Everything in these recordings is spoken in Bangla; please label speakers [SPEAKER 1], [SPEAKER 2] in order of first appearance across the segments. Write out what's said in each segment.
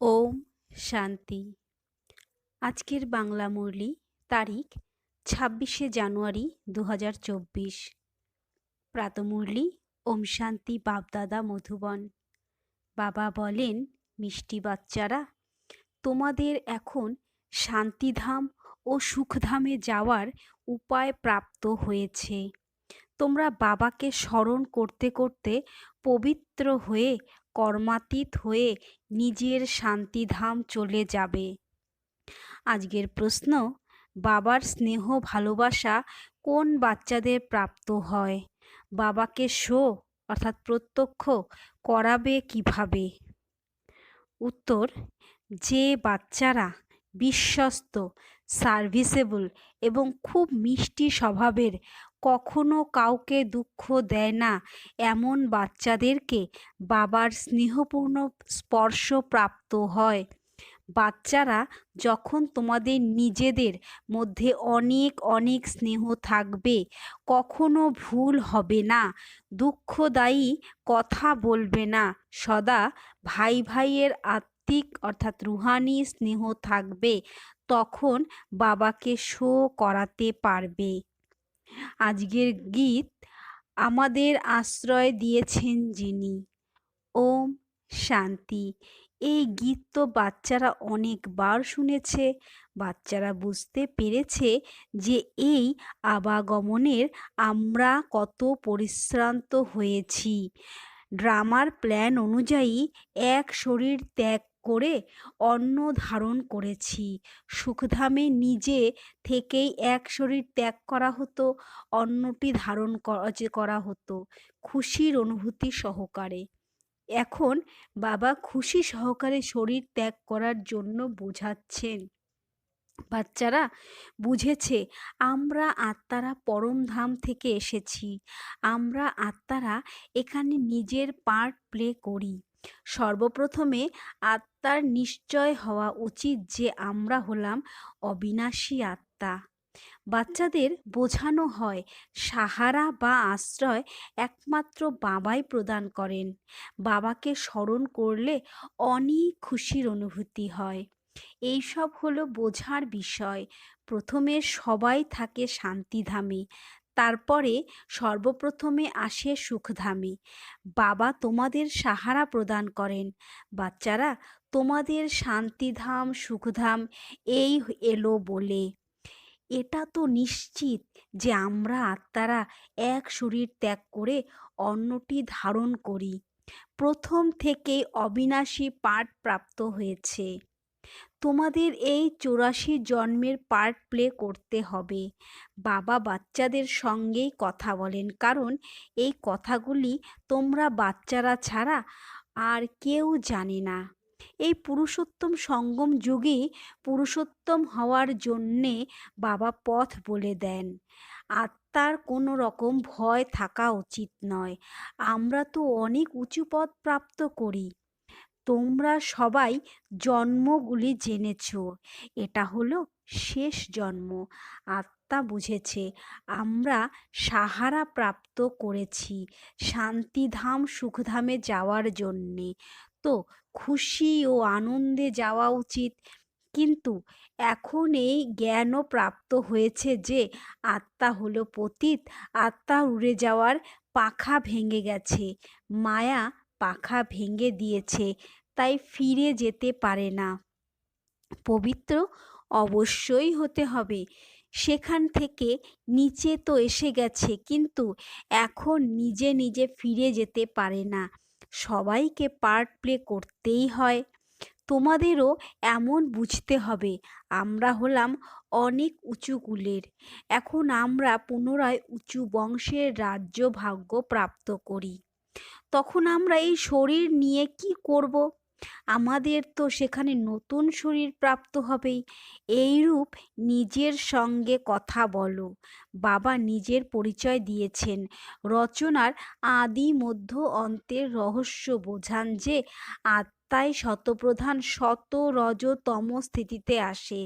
[SPEAKER 1] ওম শান্তি। আজকের বাংলা মুরলি তারিখ ছাব্বিশে জানুয়ারি দু হাজার চব্বিশ প্রাতমুরলি ওম শান্তি বাপদাদা মধুবন। বাবা বলেন, মিষ্টি বাচ্চারা, তোমাদের এখন শান্তিধাম ও সুখধামে যাওয়ার উপায় প্রাপ্ত হয়েছে। তোমরা বাবাকে স্মরণ করতে করতে পবিত্র হয়ে, কর্মাতীত হয়ে নিজের শান্তিধাম চলে যাবে। আজকের প্রশ্ন, বাবার স্নেহ ভালোবাসা কোন বাচ্চাদের প্রাপ্ত হয়? বাবাকে শো, অর্থাৎ প্রত্যক্ষ, করাবে কীভাবে? উত্তর, যে বাচ্চারা বিশ্বস্ত সার্ভিসেবল এবং খুব মিষ্টি স্বভাবের কখনো কাউকে দুঃখ দেয় না এমন বাচ্চাদেরকে বাবার স্নেহপূর্ণ স্পর্শ প্রাপ্ত হয়। বাচ্চারা যখন তোমাদের নিজেদের মধ্যে অনেক অনেক স্নেহ থাকবে, কখনো ভুল হবে না, দুঃখদায়ী কথা বলবে না। সদা ভাই ভাইয়ের আত্মিক অর্থাৎ রুহানি স্নেহ থাকবে, তখন বাবাকে শো করাতে পারবে। আজকের গীত আমাদের আশ্রয় দিয়েছেন যিনি। ওম শান্তি। এই গীত তো বাচ্চারা অনেকবার শুনেছে, বাচ্চারা বুঝতে পেরেছে যে এই আবাগমনের আমরা কত পরিশ্রান্ত হয়েছি। ড্রামার প্ল্যান অনুযায়ী এক শরীর ত্যাগ করে অন্ন ধারণ করেছি। সুখধামে নিজে থেকেই এক শরীর ত্যাগ করা হতো, অন্নটি ধারণ করা হতো খুশির অনুভূতি সহকারে। এখন বাবা খুশি সহকারে শরীর ত্যাগ করার জন্য বোঝাচ্ছেন, বাচ্চারা বুঝেছে আমরা আত্মারা পরমধাম থেকে এসেছি, আমরা আত্মারা এখানে নিজের পার্ট প্লে করি। সর্বপ্রথমে আত্মার নিশ্চয় হওয়া উচিত যে আমরা হলাম অবিনাশী আত্মা। বাচ্চাদের বোঝানো হয়, সাহারা বা আশ্রয় একমাত্র বাবাই প্রদান করেন। বাবাকে স্মরণ করলে অনেক খুশির অনুভূতি হয়। এইসব হলো বোঝার বিষয়। প্রথমে সবাই থাকে শান্তিধামে, তারপরে সর্বপ্রথমে আসে সুখধামে। বাবা তোমাদের সাহারা প্রদান করেন। বাচ্চারা তোমাদের শান্তিধাম, সুখধাম এই এলো বলে। এটা তো নিশ্চিত যে আমরা আত্মারা এক শরীর ত্যাগ করে অন্যটি ধারণ করি। প্রথম থেকেই অবিনাশী পাঠ প্রাপ্ত হয়েছে। তোমাদের এই চৌরাশি জন্মের পার্ট প্লে করতে হবে। বাবা বাচ্চাদের সঙ্গেই কথা বলেন, কারণ এই কথাগুলি তোমরা বাচ্চারা ছাড়া আর কেউ জানে না। এই পুরুষোত্তম সঙ্গম যুগে পুরুষোত্তম হওয়ার জন্যে বাবা পথ বলে দেন। আত্মার কোনো রকম ভয় থাকা উচিত নয়। আমরা তো অনেক উঁচু পদ প্রাপ্ত করি। তোমরা সবাই জন্মগুলি জেনেছ। এটা হলো শেষ জন্ম। আত্মা বুঝেছে, আমরা সাহারা প্রাপ্ত করেছি শান্তিধাম সুখধামে যাওয়ার জন্যে। খুশি ও আনন্দে যাওয়া উচিত। কিন্তু এখন এই জ্ঞানও প্রাপ্ত হয়েছে যে আত্মা হলো পতীত, আত্মা উড়ে যাওয়ার পাখা ভেঙে গেছে, মায়া পাখা ভেঙে দিয়েছে, তাই ফিরে যেতে পারে না। পবিত্র অবশ্যই হতে হবে। সেখান থেকে নিচে তো এসে গেছে, কিন্তু এখন নিজে নিজে ফিরে যেতে পারে না। সবাইকে পার্ট প্লে করতেই হয়। তোমাদেরও এমন বুঝতে হবে, আমরা হলাম অনেক উঁচু কুলের। এখন আমরা পুনরায় উঁচু বংশের রাজ্য ভাগ্য প্রাপ্ত করি। তখন আমরা এই শরীর নিয়ে কি করব? আমাদের তো সেখানে নতুন শরীর প্রাপ্ত হবেই। এইরূপ নিজের সঙ্গে কথা বলো। বাবা নিজের পরিচয় দিয়েছেন। রচনার আদি মধ্য অন্তের রহস্য বোঝান যে আত্মায় শতপ্রধান শত রজতম স্থিতিতে আসে।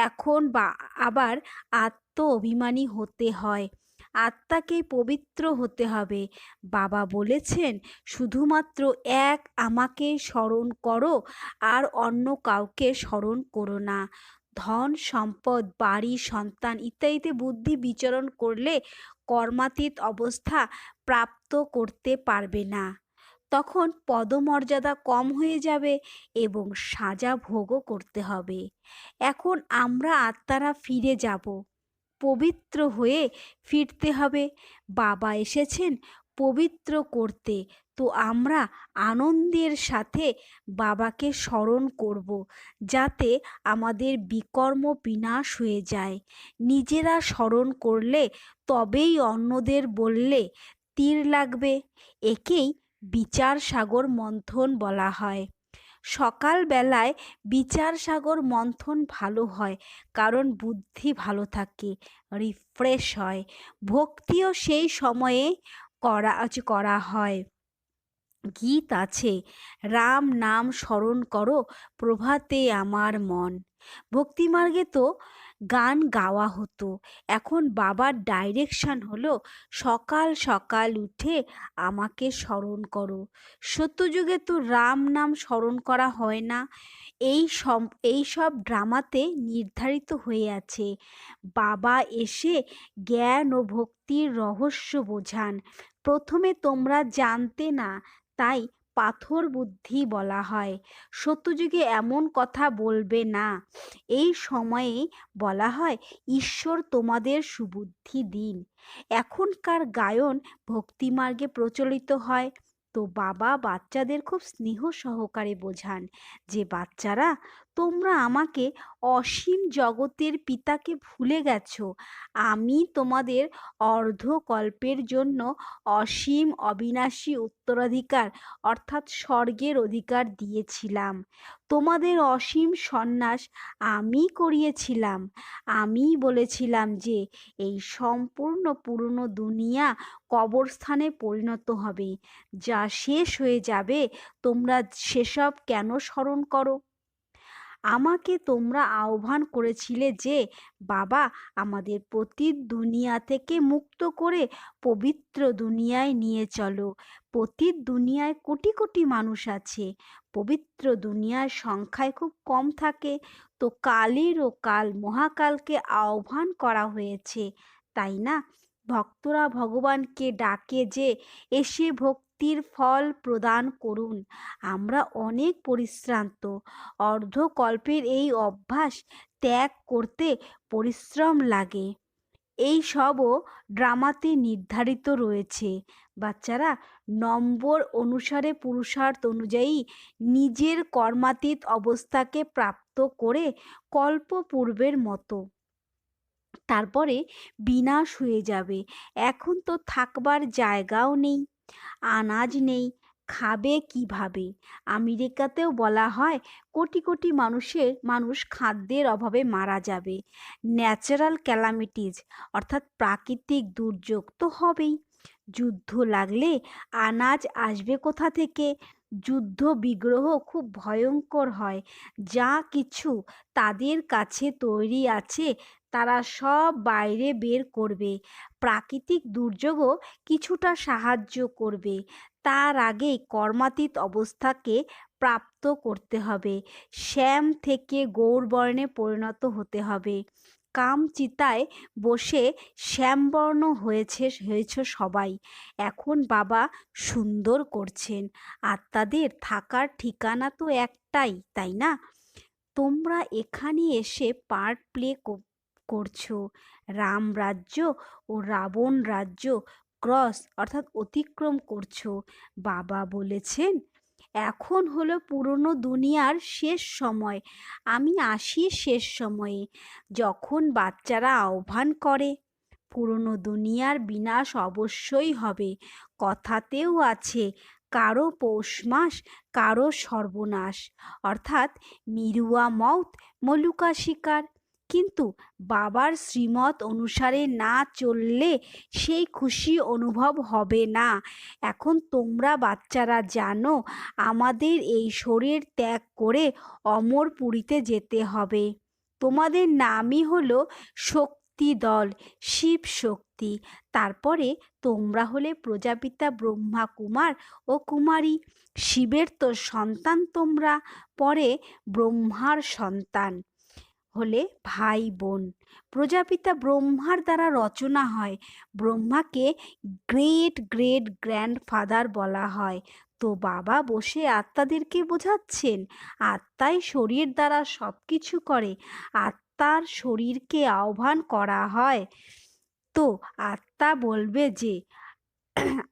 [SPEAKER 1] এখন বা, আবার আত্ম অভিমানী হতে হয়। আত্মাকে পবিত্র হতে হবে। বাবা বলেছেন, শুধুমাত্র এক আমাকে স্মরণ করো, আর অন্য কাউকে স্মরণ করো না। ধন, সম্পদ, বাড়ি, সন্তান ইত্যাদিতে বুদ্ধি বিচরণ করলে কর্মাতীত অবস্থা প্রাপ্ত করতে পারবে না। তখন পদমর্যাদা কম হয়ে যাবে এবং সাজা ভোগও করতে হবে। এখন আমরা আত্মারা ফিরে যাব। পবিত্র হয়ে ফিরতে হবে। বাবা এসেছেন পবিত্র করতে। তো আমরা আনন্দের সাথে বাবাকে স্মরণ করব যাতে আমাদের বিকর্ম বিনাশ হয়ে যায়। নিজেরা স্মরণ করলে তবেই অন্যদের বললে তীর লাগবে। একেই বিচার সাগর মন্থন বলা হয়। সকালবেলায় বিচার সাগর মন্থন ভালো হয়, কারণ বুদ্ধি ভালো থাকে রিফ্রেশ হয়। ভক্তিও সেই সময়ে করা করা হয়। গীত আছে, রাম নাম স্মরণ করো, প্রভাতে আমার মন। ভক্তিমার্গে তো গান গাওয়া হতো। এখন বাবার ডাইরেকশন হলো, সকাল সকাল উঠে আমাকে স্মরণ করো। সত্যযুগে তো রাম নাম স্মরণ করা হয় না। এই সব এই সব ড্রামাতে নির্ধারিত হয়ে আছে। বাবা এসে জ্ঞান ও ভক্তির রহস্য বোঝান। প্রথমে তোমরা জানতে না, তাই পাথর বুদ্ধি বলা হয়। সত্যযুগে এমন কথা বলবে না। এই সময়ে বলা হয়, ঈশ্বর তোমাদের সুবুদ্ধি দিন। এখনকার গায়ন ভক্তিমার্গে প্রচলিত হয়। তো বাবা বাচ্চাদের খুব স্নেহ সহকারে বোঝান যে বাচ্চারা তোমরা আমাকে অসীম জগতের পিতাকে ভুলে গেছো। আমি তোমাদের অর্ধকল্পের জন্য অসীম অবিনাশী উত্তরাধিকার, অর্থাৎ স্বর্গের অধিকার দিয়েছিলাম। তোমাদের অসীম সন্ন্যাস আমি করিয়েছিলাম। আমি বলেছিলাম যে, এই সম্পূর্ণ পুরনো দুনিয়া কবরস্থানে পরিণত হবে। যা শেষ হয়ে যাবে, তোমরা সেসব কেন স্মরণ করো? আমাকে তোমরা আহ্বান করেছিলে যে, বাবা, আমাদের পতিত দুনিয়া থেকে মুক্ত করে পবিত্র দুনিয়ায় নিয়ে চলো। পতিত দুনিয়ায় কোটি কোটি মানুষ আছে। পবিত্র দুনিয়ার সংখ্যায় খুব কম থাকে। তো কালের ও কাল মহাকালকে আহ্বান করা হয়েছে। তাই না? ভক্তরা ভগবানকে ডাকে যে, এসে ভক্তির ফল প্রদান করুন। আমরা অনেক পরিশ্রান্ত। অর্ধকল্পের এই অভ্যাস ত্যাগ করতে পরিশ্রম লাগে। এই সবও ড্রামাতে নির্ধারিত রয়েছে। বাচ্চারা নম্বর অনুসারে পুরুষার্থ অনুযায়ী নিজের কর্মাতীত অবস্থাকে প্রাপ্ত করে কল্প পূর্বের মতো। তারপরে বিনাশ হয়ে যাবে। এখন তো থাকবার জায়গাও নেই, আনাজ নেই, খাবে কীভাবে? আমেরিকাতেও বলা হয়, কোটি কোটি মানুষের, মানুষ খাদ্যের অভাবে মারা যাবে। ন্যাচারাল ক্যালামিটিজ অর্থাৎ প্রাকৃতিক দুর্যোগ তো হবেই। যুদ্ধ লাগলে আনাজ আসবে কোথা থেকে? যুদ্ধ বিগ্রহ খুব ভয়ঙ্কর হয়। যা কিছু তাদের কাছে তৈরি আছে, তারা সব বাইরে বের করবে। প্রাকৃতিক দুর্যোগও কিছুটা সাহায্য করবে। তার আগেই কর্মাতীত অবস্থাকে প্রাপ্ত করতে হবে। শ্যাম থেকে গৌরবর্ণে পরিণত হতে হবে। কামচিতায় বসে শ্যামবর্ণ হয়েছে, হয়েছ সবাই। এখন বাবা সুন্দর করছেন আত্মাদের থাকার ঠিকানা তো একটাই, তাই না? তোমরা এখানে এসে পার্ট প্লে করছ। রাম রাজ্য ও রাবণ রাজ্য ক্রস অর্থাৎ অতিক্রম করছ। বাবা বলেছেন এখন হলো পুরনো দুনিয়ার শেষ সময়। আমি আসি শেষ সময়ে যখন বাচ্চারা আহ্বান করে, পুরনো দুনিয়ার বিনাশ অবশ্যই হবে, কথাতেও আছে, কারও পৌষ মাস, কারও সর্বনাশ। অর্থাৎ, মিরুয়া মৌত মলুকা শিকার। কিন্তু বাবার শ্রীমত অনুসারে না চললে সেই খুশি অনুভব হবে না। এখন তোমরা বাচ্চারা জানো, আমাদের এই শরীর ত্যাগ করে অমর পুরীতে যেতে হবে। তোমাদের নামই হলো শক্তি দল, শিব শক্তি। তারপরে তোমরা হলে প্রজাপিতা ব্রহ্মা কুমার ও কুমারী। শিবের তো সন্তান তোমরা, পরে ব্রহ্মার সন্তান। হলে ভাই, বোন। প্রজাপিতা ব্রহ্মার দ্বারা রচনা হয়। ব্রহ্মাকে গ্রেট গ্রেট গ্র্যান্ডফাদার বলা হয়। তো বাবা বসে আত্মাদেরকে বোঝাচ্ছেন। আত্মাই শরীর দ্বারা সব কিছু করে। আত্মার শরীরকে আহ্বান করা হয়। তো আত্মা বলবে যে,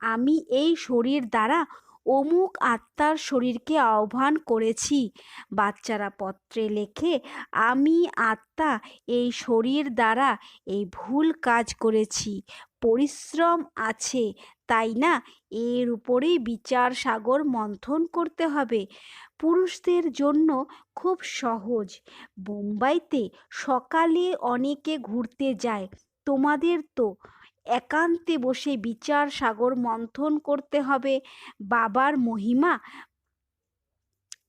[SPEAKER 1] আমি এই শরীর দ্বারা অমুক আত্মার শরীরকে আহ্বান করেছি। বাচ্চারা পত্রে লেখে, আমি আত্মা, এই শরীর দ্বারা এই ভুল কাজ করেছি। পরিশ্রম আছে, তাই না? এর উপরেই বিচার সাগর মন্থন করতে হবে। পুরুষদের জন্য খুব সহজ। বোম্বাইতে সকালে অনেকে ঘুরতে যায়। তোমাদের তো একান্তে বসে বিচার সাগর মন্থন করতে হবে, বাবার মহিমা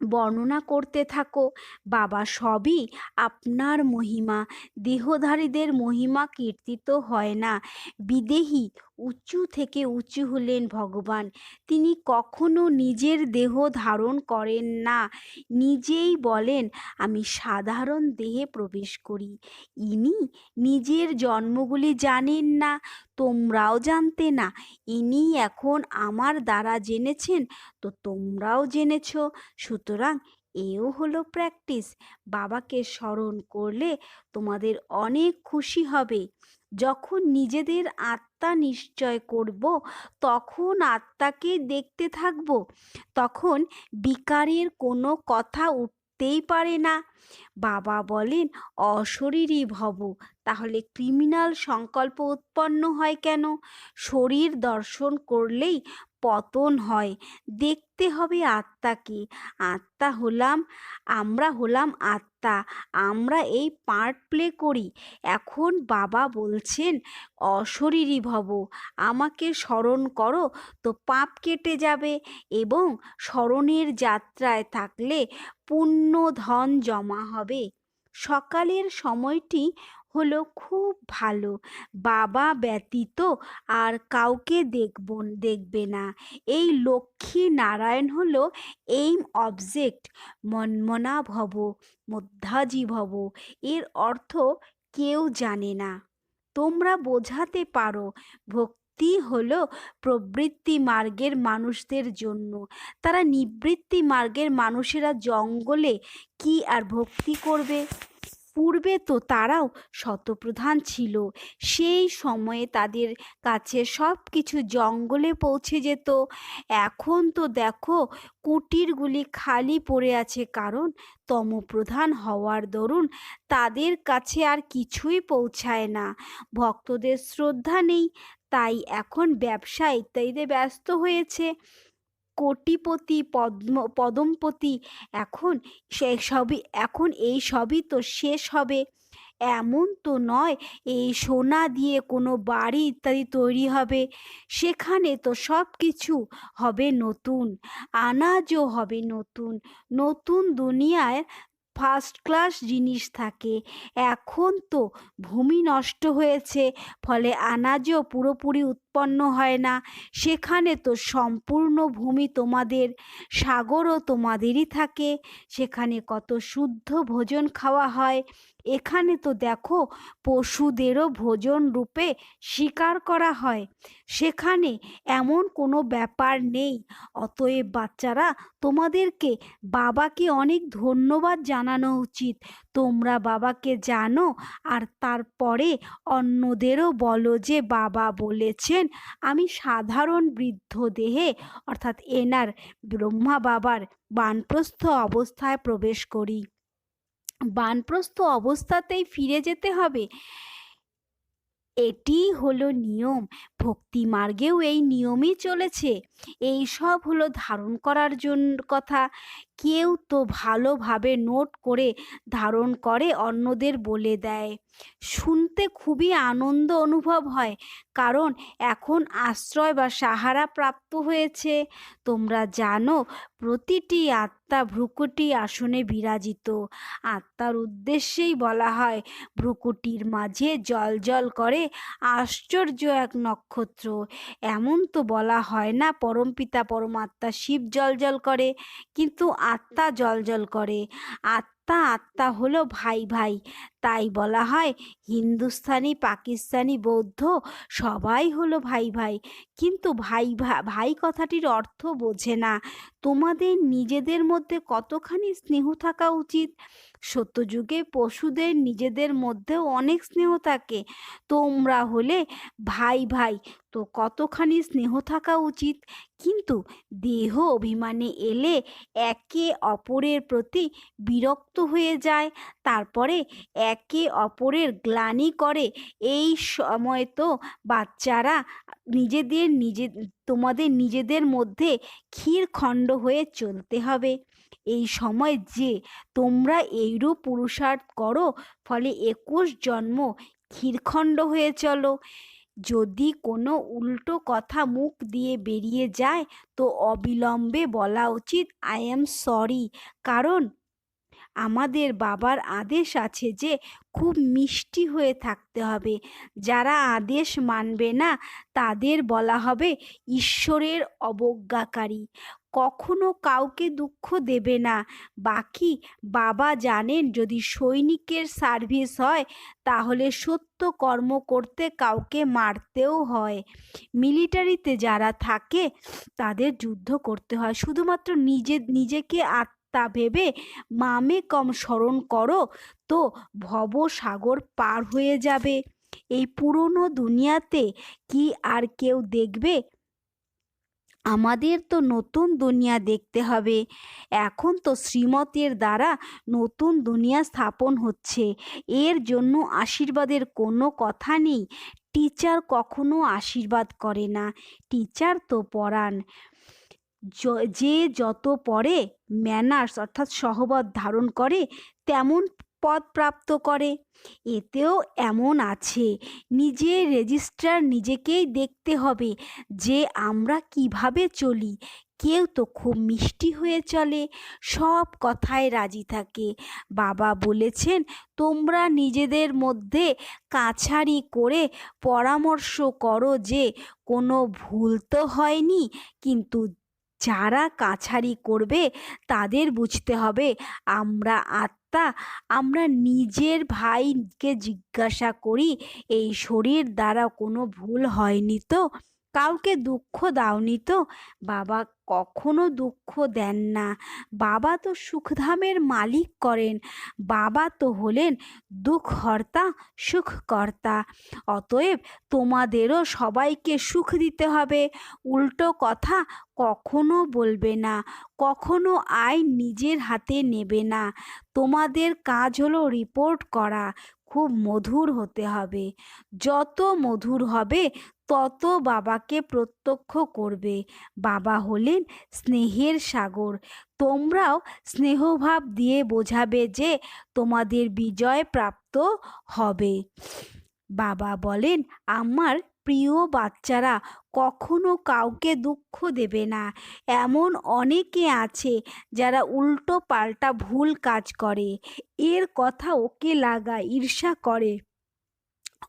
[SPEAKER 1] বর্ণনা করতে থাকো, বাবা সবই আপনার মহিমা, দেহধারীদের মহিমা কীর্তিত হয় না, বিদেহী উঁচু থেকে উঁচু হলেন ভগবান। তিনি কখনো নিজের দেহ ধারণ করেন না। নিজেই বলেন, আমি সাধারণ দেহে প্রবেশ করি। ইনি নিজের জন্মগুলি জানেন না, তোমরাও জানতে না। ইনি এখন আমার দ্বারা জেনেছেন, তো তোমরাও জেনেছ। সুতরাং এও হলো প্র্যাকটিস। বাবাকে স্মরণ করলে তোমাদের অনেক খুশি হবে। যখন নিজেদের আত্মা নিশ্চয় করব, তখন আত্মাকে দেখতে থাকব। তখন বিকারের কোনো কথা উঠতেই পারে না। বাবা বলেন অশরীরই ভব, তাহলে ক্রিমিনাল সংকল্প উৎপন্ন হয় কেন? শরীর দর্শন করলেই পতন হয়। দেখতে হবে আত্মাকে আত্মা হলাম, আমরা হলাম আত্মা, আমরা এই পার্ট প্লে করি। এখন বাবা বলছেন, অশরীরী ভব, আমাকে স্মরণ করো, তো পাপ কেটে যাবে এবং স্মরণের যাত্রায় থাকলে পুণ্য ধন জমা হবে। সকালের সময়টি হলো খুব ভালো। বাবা ব্যতীত আর কাউকে দেখব, দেখবে না। এই লক্ষ্মী নারায়ণ হলো এইম অবজেক্ট মন্মনা ভব মধ্যাজি ভব এর অর্থ কেউ জানে না। তোমরা বোঝাতে পারো, ভক্তি হলো প্রবৃত্তি মার্গের মানুষদের জন্য। তারা নিবৃত্তি মার্গের মানুষেরা জঙ্গলে কি আর ভক্তি করবে? পূর্বে তো তারাও শতপ্রধান ছিল। সেই সময়ে তাদের কাছে সব কিছু জঙ্গলে পৌঁছে যেত। এখন তো দেখো, কুটিরগুলি খালি পড়ে আছে কারণ তমপ্রধান হওয়ার দরুন তাদের কাছে আর কিছুই পৌঁছায় না। ভক্তদের শ্রদ্ধা নেই, তাই এখন ব্যবসা ইত্যাদিতে ব্যস্ত হয়েছে। কোটিপতি, পদ্ম, পদমপতি, এখন সে সবই, এখন এই সবই তো শেষ হবে। এমন তো নয়, এই সোনা দিয়ে কোনো বাড়ি ইত্যাদি তৈরি হবে। সেখানে তো সব কিছু হবে নতুন, আনাজও হবে নতুন নতুন দুনিয়ায় ফার্স্ট ক্লাস জিনিস থাকে। এখন তো ভূমি নষ্ট হয়েছে, ফলে আনাজও পুরোপুরি উৎপন্ন হয় না। সেখানে তো সম্পূর্ণ ভূমি তোমাদের, সাগরও তোমাদেরই থাকে। সেখানে কত শুদ্ধ ভোজন খাওয়া হয়। এখানে তো দেখো পশুদেরও ভোজন রূপে শিকার করা হয়। সেখানে এমন কোনো ব্যাপার নেই। অতএব বাচ্চারা, তোমাদেরকে বাবাকে অনেক ধন্যবাদ জানানো উচিত। তোমরা বাবাকে জানো আর তারপরে অন্যদেরও বলো যে বাবা বলেছেন, আমি সাধারণ বৃদ্ধ দেহে, অর্থাৎ এনার ব্রহ্মা বাবার বানপ্রস্থ অবস্থায় প্রবেশ করি। বানপ্রস্থ অবস্থাতেই ফিরে যেতে হবে। এটি হলো নিয়ম। ভক্তি মার্গেও এই নিয়মই চলেছে। এই সব হলো ধারণ করার জন্য কথা। কেউ তো ভালোভাবে নোট করে ধারণ করে, অন্যদের বলে দেয়। শুনতে খুবই আনন্দ অনুভব হয়, কারণ এখন আশ্রয় বা সাহারা প্রাপ্ত হয়েছে। তোমরা জানো, প্রতিটি আত্মা ভ্রুকুটি আসনে বিরাজিত। আত্মার উদ্দেশ্যেই বলা হয়, ভ্রুকুটির মাঝে জল জল করে, আশ্চর্য এক নক্ষত্র। এমন তো বলা হয় না পরমপিতা পরমাত্মা শিব জল জল করে, কিন্তু আত্মা জল জল করে। আত্মা আত্মা হলো ভাই ভাই। তাই বলা হয় হিন্দুস্তানি, পাকিস্তানি, বৌদ্ধ সবাই হলো ভাই ভাই। কিন্তু ভাই ভাই কথাটির অর্থ বোঝে না। তোমাদের নিজেদের মধ্যে কতখানি স্নেহ থাকা উচিত? সত্যযুগে পশুদের নিজেদের মধ্যেও অনেক স্নেহ থাকে। তোমরা হলে ভাই ভাই, তো কতখানি স্নেহ থাকা উচিত? কিন্তু দেহ অভিমানে এলে একে অপরের প্রতি বিরক্ত হয়ে যায়। তারপরে একে অপরের গ্লানি করে, এই সময় তো বাচ্চারা নিজেদের নিজে, তোমাদের নিজেদের মধ্যে ক্ষীরখণ্ড হয়ে চলতে হবে। এই সময় যে তোমরা এইরূপ পুরুষার্থ করো, ফলে একুশ জন্ম ক্ষীরখণ্ড হয়ে চলো। যদি কোনো উল্টো কথা মুখ দিয়ে বেরিয়ে যায়, তো অবিলম্বে বলা উচিত আই এম সরি কারণ আমাদের বাবার আদেশ আছে যে খুব মিষ্টি হয়ে থাকতে হবে। যারা আদেশ মানবে না, তাদের বলা হবে ঈশ্বরের অবজ্ঞাকারী। কখনো কাউকে দুঃখ দেবে না। বাকি বাবা জানেন যদি সৈনিকের সার্ভিস হয়, তাহলে সত্য কর্ম করতে কাউকে মারতেও হয়। মিলিটারিতে যারা থাকে, তাদের যুদ্ধ করতে হয়। শুধুমাত্র নিজে, নিজেকে আত্মা ভেবে মামে কম স্মরণ করো তো ভব সাগর পার হয়ে যাবে। এই পুরনো দুনিয়াতে কি আর কেউ দেখবে? আমাদের তো নতুন দুনিয়া দেখতে হবে। এখন তো শ্রীমতের দ্বারা নতুন দুনিয়া স্থাপন হচ্ছে। এর জন্য আশীর্বাদের কোনো কথা নেই। টিচার কখনো আশীর্বাদ করে না। টিচার তো পড়ান যে যত পড়ে ম্যানার্স অর্থাৎ সহবত ধারণ করে, তেমন পদ প্রাপ্ত করে। এতেও এমন আছে নিজের রেজিস্ট্রার নিজেকেই দেখতে হবে যে আমরা কীভাবে চলি। কেউ তো খুব মিষ্টি হয়ে চলে, সব কথায় রাজি থাকে। বাবা বলেছেন, তোমরা নিজেদের মধ্যে কাছারি করে পরামর্শ করো যে, কোনো ভুল তো হয়নি, কিন্তু যারা কাছারি করবে তাদের বুঝতে হবে আমরা আত্মা, আমরা নিজের ভাইকে জিজ্ঞাসা করি, এই শরীর দ্বারা কোনো ভুল হয়নি তো? কাউকে দুঃখ দাওনি তো? বাবা কখনো দুঃখ দেন না। বাবা তো সুখধামের মালিক করেন। বাবা তো হলেন দুঃখহর্তা, সুখকর্তা। অতএব তোমাদেরও সবাইকে সুখ দিতে হবে। উল্টো কথা কখনো বলবে না। কখনো আয় নিজের হাতে নেবে না। তোমাদের কাজ হলো রিপোর্ট করা। খুব মধুর হতে হবে। যত মধুর হবে তত বাবাকে প্রত্যক্ষ করবে। বাবা হলেন স্নেহের সাগর। তোমরাও স্নেহভাব দিয়ে বোঝাবে যে তোমাদের বিজয় প্রাপ্ত হবে। বাবা বলেন, আমার প্রিয় বাচ্চারা, কখনো কাউকে দুঃখ দেবে না। এমন অনেকে আছে যারা উল্টো পাল্টা ভুল কাজ করে। এর কথা ওকে লাগা ঈর্ষা করে।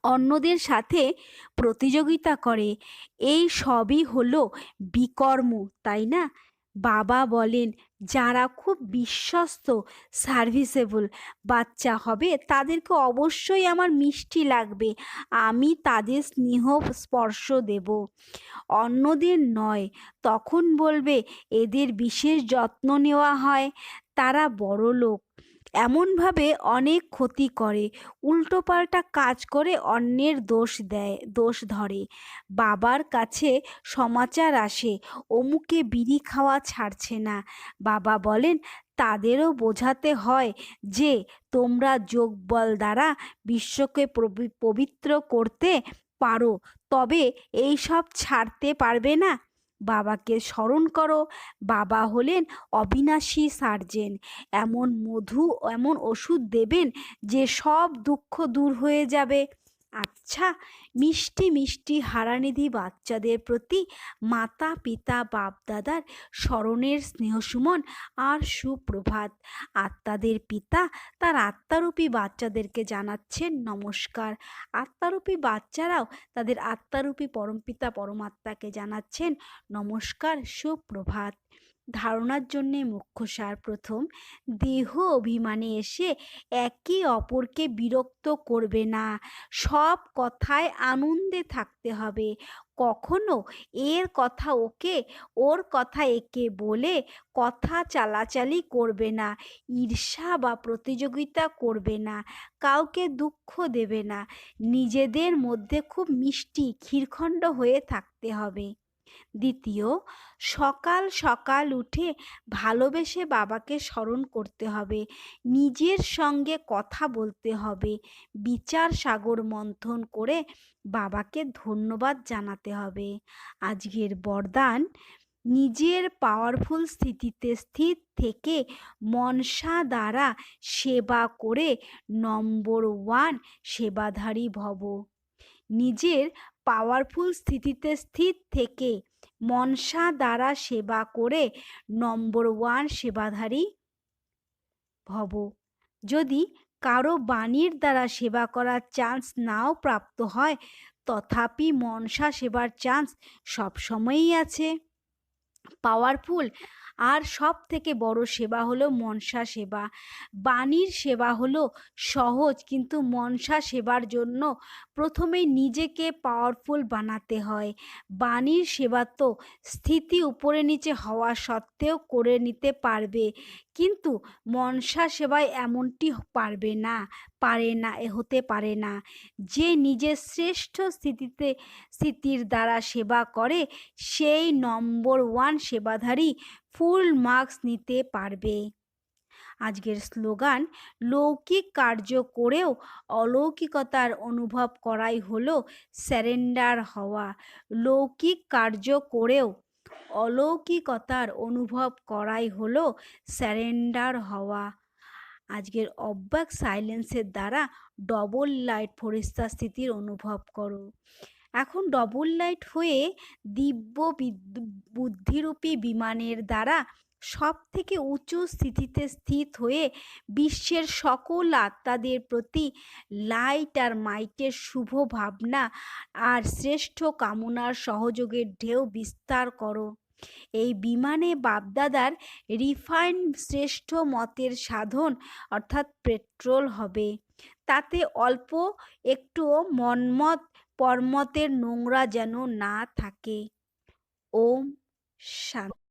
[SPEAKER 1] অন্যদের সাথে প্রতিযোগিতা করে। এই সবই হলো বিকর্ম, তাই না? বাবা বলেন, যারা খুব বিশ্বস্ত সার্ভিসেবল বাচ্চা হবে, তাদেরকে অবশ্যই আমার মিষ্টি লাগবে। আমি তাদের স্নেহ স্পর্শ দেব। অন্যদের নয়, তখন বলবে, এদের বিশেষ যত্ন নেওয়া হয়। তারা বড় লোক এমনভাবে অনেক ক্ষতি করে। উল্টোপাল্টা কাজ করে অন্যের দোষ দেয়, দোষ ধরে। বাবার কাছে সমাচার আসে, অমুকে বিড়ি খাওয়া ছাড়ছে না। বাবা বলেন, তাদেরও বোঝাতে হয় যে, তোমরা যোগবল দ্বারা বিশ্বকে পবিত্র করতে পারো, তবে এই সব ছাড়তে পারবে না। বাবাকে স্মরণ করো। বাবা হলেন অবিনাশী সার্জেন। এমন মধু, এমন ওষুধ দেবেন যে সব দুঃখ দূর হয়ে যাবে। আচ্ছা মিষ্টি মিষ্টি হারানিধি বাচ্চাদের প্রতি মাতা পিতা বাপ দাদার স্মরণের স্নেহসুমন আর সুপ্রভাত। আত্মাদের পিতা তার আত্মারূপী বাচ্চাদেরকে জানাচ্ছেন নমস্কার। আত্মারূপী বাচ্চারাও তাদের আত্মারূপী পরমপিতা, পরমাত্মাকে জানাচ্ছেন নমস্কার, সুপ্রভাত। ধারণার জন্যে মুখ্য সার প্রথম। দেহ অভিমানে এসে একে অপরকে বিরক্ত করবে না। সব কথায় আনন্দে থাকতে হবে। কখনো এর কথা ওকে, ওর কথা একে বলে কথা চালাচালি করবে না, ঈর্ষা বা প্রতিযোগিতা করবে না, কাউকে দুঃখ দেবে না। নিজেদের মধ্যে খুব মিষ্টি, ক্ষীরখণ্ড হয়ে থাকতে হবে। দ্বিতীয়, সকাল সকাল উঠে ভালোবেসে বাবাকে স্মরণ করতে হবে, নিজের সঙ্গে কথা বলতে হবে, বিচার সাগর মন্থন করে বাবাকে ধন্যবাদ জানাতে হবে। আজকের বরদান, নিজের পাওয়ারফুল স্থিতিতে স্থির থেকে মনসা দ্বারা সেবা করে নম্বর ওয়ান সেবাধারী ভব। নিজের পাওয়ারফুল স্থিতিতে স্থির থেকে মনসা দ্বারা সেবা করে নম্বর ওয়ান সেবাধারী ভব। যদি কারও বাণীর দ্বারা সেবা করার চান্স নাও প্রাপ্ত হয়, তথাপি মনসা সেবার চান্স সবসময়ই আছে। পাওয়ারফুল আর সব থেকে বড় সেবা হলো মনসা সেবা। বাণীর সেবা হলো সহজ, কিন্তু মনসা সেবার জন্য প্রথমে নিজেকে পাওয়ারফুল বানাতে হয়। বাণীর সেবা তো স্থিতি উপরে নিচে হওয়া সত্ত্বেও করে নিতে পারবে। কিন্তু মনসা সেবায় এমনটি পারবে না, পারে না, এ হতে পারে না। যে নিজের শ্রেষ্ঠ স্থিতিতে, স্থিতির দ্বারা সেবা করে, সেই নম্বর ওয়ান সেবাধারী ফুল মার্কস নিতে পারবে। আজকের স্লোগান, লৌকিক কার্য করেও অলৌকিকতার অনুভব করাই হলো স্যারেন্ডার হওয়া। লৌকিক কার্য করেও অলৌকিকতার অনুভব করাই হল স্যারেন্ডার হওয়া। আজকের অব্যাক সাইলেন্সের দ্বারা ডবল লাইট ফরিস্তা স্থিতির অনুভব করো। এখন ডবল লাইট হয়ে দিব্য বুদ্ধিরূপী বিমানের দ্বারা সব থেকে উঁচু স্থিতিতে স্থিত হয়ে বিশ্বের সকল আত্মাদের প্রতি লাইট আর মাইটের শুভ ভাবনা আর শ্রেষ্ঠ কামনার সহযোগের ঢেউ বিস্তার করো। এই বিমানে বাপদাদার রিফাইন শ্রেষ্ঠ মতের সাধন অর্থাৎ পেট্রোল হবে। তাতে অল্প একটুও মনমত পরমতের নোংরা যেন না থাকে। ওম শান্তি।